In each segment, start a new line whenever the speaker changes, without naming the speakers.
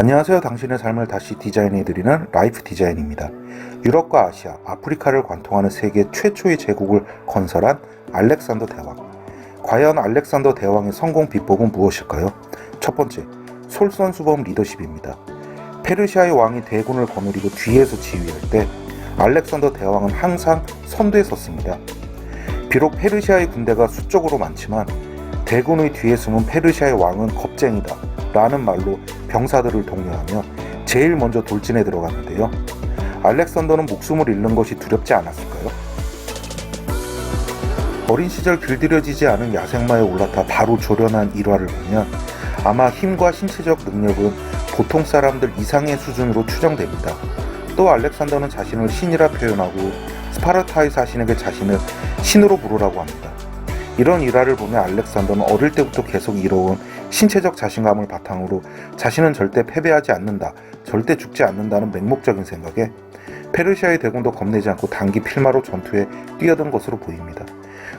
안녕하세요. 당신의 삶을 다시 디자인해드리는 라이프 디자인입니다. 유럽과 아시아, 아프리카를 관통하는 세계 최초의 제국을 건설한 알렉산더 대왕. 과연 알렉산더 대왕의 성공 비법은 무엇일까요? 첫 번째, 솔선수범 리더십입니다. 페르시아의 왕이 대군을 거느리고 뒤에서 지휘할 때 알렉산더 대왕은 항상 선두에 섰습니다. 비록 페르시아의 군대가 수적으로 많지만 대군의 뒤에 숨은 페르시아의 왕은 겁쟁이다 라는 말로 병사들을 독려하며 제일 먼저 돌진에 들어갔는데요. 알렉산더는 목숨을 잃는 것이 두렵지 않았을까요? 어린 시절 길들여지지 않은 야생마에 올라타 바로 조련한 일화를 보면 아마 힘과 신체적 능력은 보통 사람들 이상의 수준으로 추정됩니다. 또 알렉산더는 자신을 신이라 표현하고 스파르타의 사신에게 자신을 신으로 부르라고 합니다. 이런 일화를 보면 알렉산더는 어릴 때부터 계속 이뤄온 신체적 자신감을 바탕으로 자신은 절대 패배하지 않는다, 절대 죽지 않는다는 맹목적인 생각에 페르시아의 대군도 겁내지 않고 단기 필마로 전투에 뛰어든 것으로 보입니다.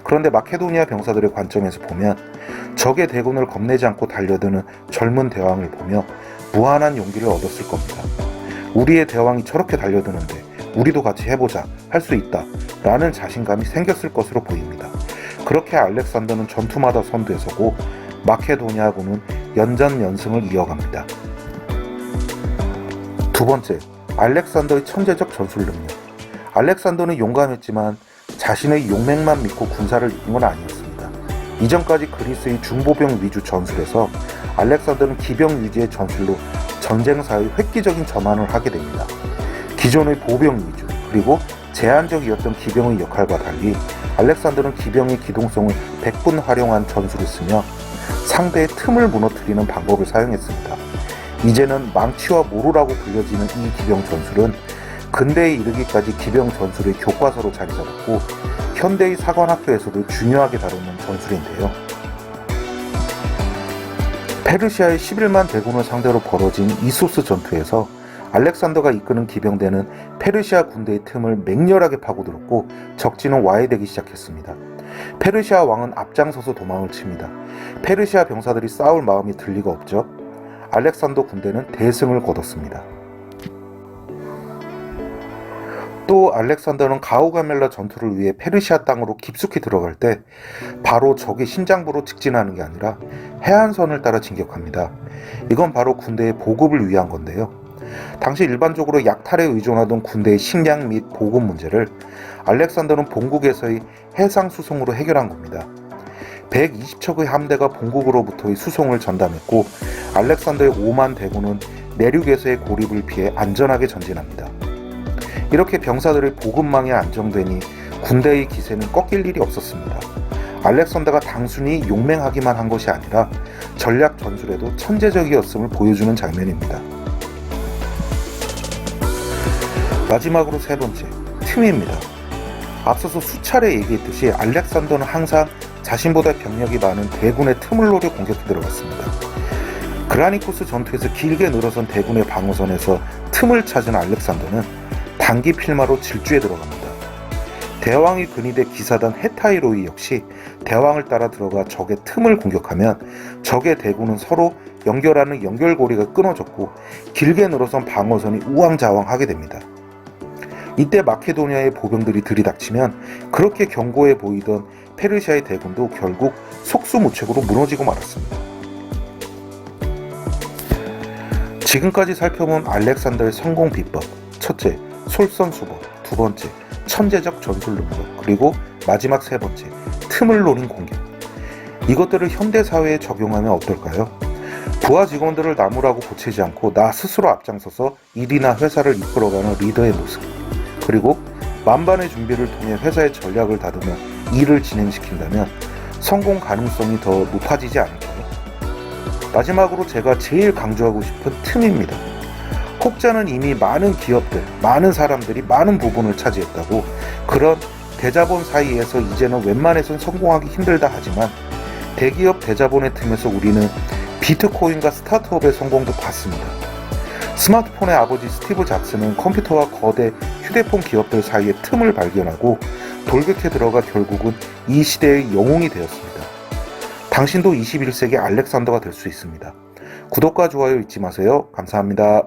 그런데 마케도니아 병사들의 관점에서 보면 적의 대군을 겁내지 않고 달려드는 젊은 대왕을 보며 무한한 용기를 얻었을 겁니다. 우리의 대왕이 저렇게 달려드는데 우리도 같이 해보자, 할 수 있다, 라는 자신감이 생겼을 것으로 보입니다. 그렇게 알렉산더는 전투마다 선두에 서고 마케도니아군은 연전 연승을 이어갑니다. 두 번째, 알렉산더의 천재적 전술 능력. 알렉산더는 용감했지만 자신의 용맹만 믿고 군사를 이긴 건 아니었습니다. 이전까지 그리스의 중보병 위주 전술에서 알렉산더는 기병 위주의 전술로 전쟁사의 획기적인 전환을 하게 됩니다. 기존의 보병 위주 그리고 제한적이었던 기병의 역할과 달리 알렉산더는 기병의 기동성을 100분 활용한 전술을 쓰며 상대의 틈을 무너뜨리는 방법을 사용했습니다. 이제는 망치와 모루라고 불려지는 이 기병 전술은 근대에 이르기까지 기병 전술의 교과서로 자리 잡았고 현대의 사관학교에서도 중요하게 다루는 전술인데요. 페르시아의 11만 대군을 상대로 벌어진 이소스 전투에서 알렉산더가 이끄는 기병대는 페르시아 군대의 틈을 맹렬하게 파고들었고 적진은 와해되기 시작했습니다. 페르시아 왕은 앞장서서 도망을 칩니다. 페르시아 병사들이 싸울 마음이 들 리가 없죠. 알렉산더 군대는 대승을 거뒀습니다. 또 알렉산더는 가우가멜라 전투를 위해 페르시아 땅으로 깊숙이 들어갈 때 바로 적의 신장부로 직진하는 게 아니라 해안선을 따라 진격합니다. 이건 바로 군대의 보급을 위한 건데요. 당시 일반적으로 약탈에 의존하던 군대의 식량 및 보급 문제를 알렉산더는 본국에서의 해상 수송으로 해결한 겁니다. 120척의 함대가 본국으로부터의 수송을 전담했고 알렉산더의 5만 대군은 내륙에서의 고립을 피해 안전하게 전진합니다. 이렇게 병사들의 보급망이 안정되니 군대의 기세는 꺾일 일이 없었습니다. 알렉산더가 단순히 용맹하기만 한 것이 아니라 전략 전술에도 천재적이었음을 보여주는 장면입니다. 마지막으로 세 번째, 틈입니다. 앞서서 수차례 얘기했듯이 알렉산더는 항상 자신보다 병력이 많은 대군의 틈을 노려 공격에 들어갔습니다. 그라니코스 전투에서 길게 늘어선 대군의 방어선에서 틈을 찾은 알렉산더는 단기 필마로 질주에 들어갑니다. 대왕이 근위대 기사단 헤타이로이 역시 대왕을 따라 들어가 적의 틈을 공격하면 적의 대군은 서로 연결하는 연결고리가 끊어졌고 길게 늘어선 방어선이 우왕좌왕하게 됩니다. 이때 마케도니아의 보병들이 들이닥치면 그렇게 견고해 보이던 페르시아의 대군도 결국 속수무책으로 무너지고 말았습니다. 지금까지 살펴본 알렉산더의 성공 비법 첫째, 솔선수범 두 번째, 천재적 전술 능력 그리고 마지막 세 번째, 틈을 노린 공격 이것들을 현대 사회에 적용하면 어떨까요? 부하 직원들을 나무라고 고치지 않고 나 스스로 앞장서서 일이나 회사를 이끌어가는 리더의 모습 그리고 만반의 준비를 통해 회사의 전략을 다듬어 일을 진행시킨다면 성공 가능성이 더 높아지지 않을까요? 마지막으로 제가 제일 강조하고 싶은 틈입니다. 혹자는 이미 많은 기업들, 많은 사람들이 많은 부분을 차지했다고 그런 대자본 사이에서 이제는 웬만해선 성공하기 힘들다 하지만 대기업 대자본의 틈에서 우리는 비트코인과 스타트업의 성공도 봤습니다. 스마트폰의 아버지 스티브 잡스는 컴퓨터와 거대 휴대폰 기업들 사이의 틈을 발견하고 돌격해 들어가 결국은 이 시대의 영웅이 되었습니다. 당신도 21세기 알렉산더가 될 수 있습니다. 구독과 좋아요 잊지 마세요. 감사합니다.